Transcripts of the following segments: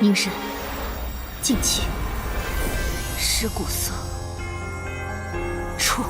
凝神，静气，尸骨色，出。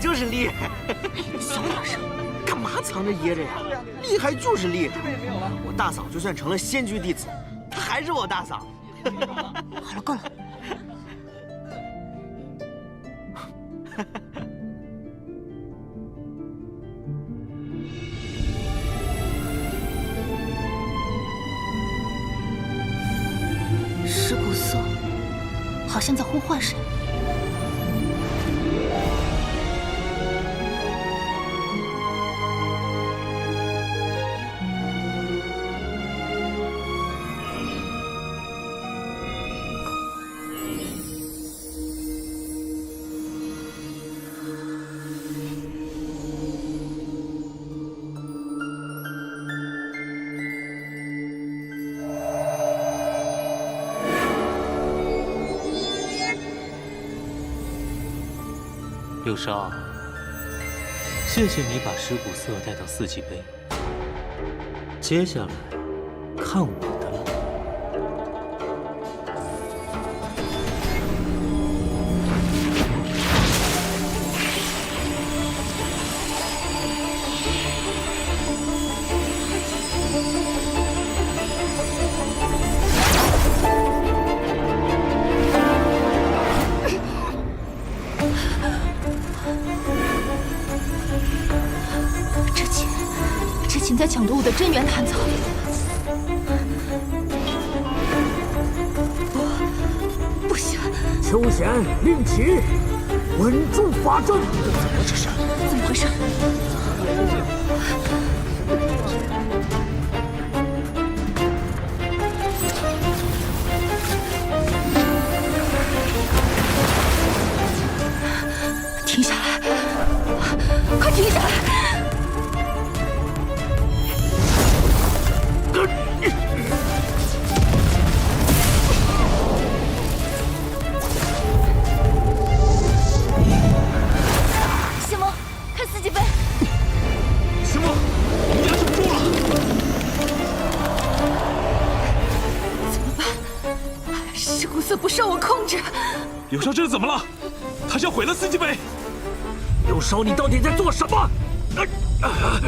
就是厉害，小点声，干嘛藏着掖着呀？厉害就是厉害。我大嫂就算成了仙居弟子，她还是我大嫂。好了，够了。尸骨色，好像在呼唤谁。六少，谢谢你把尸骨色带到四季杯。接下来，看我之前在抢夺我的真元坛草。不，不行，秋贤令旗，稳住法阵。怎么回事？停色不受我控制，柳梢这是怎么了？他想毁了四季杯。柳梢，你到底在做什么？啊啊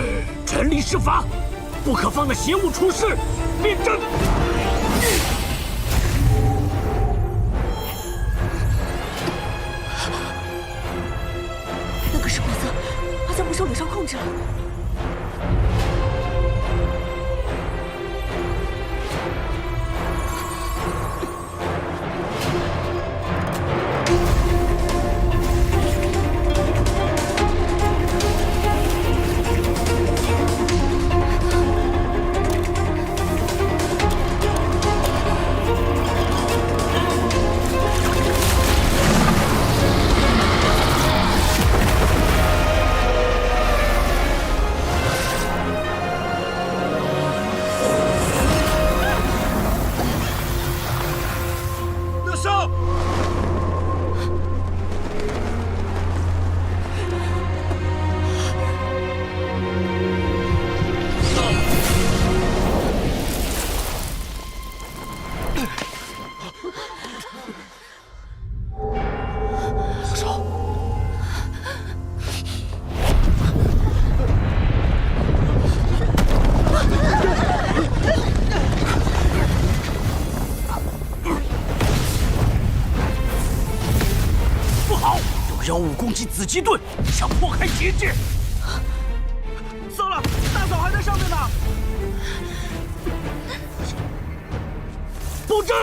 全力施法，不可放的邪物出世，变阵。那个尸骨色好像不受柳梢控制了。ましょ。妖物攻击紫极盾，想破开结界。糟了，大嫂还在上面呢！布阵！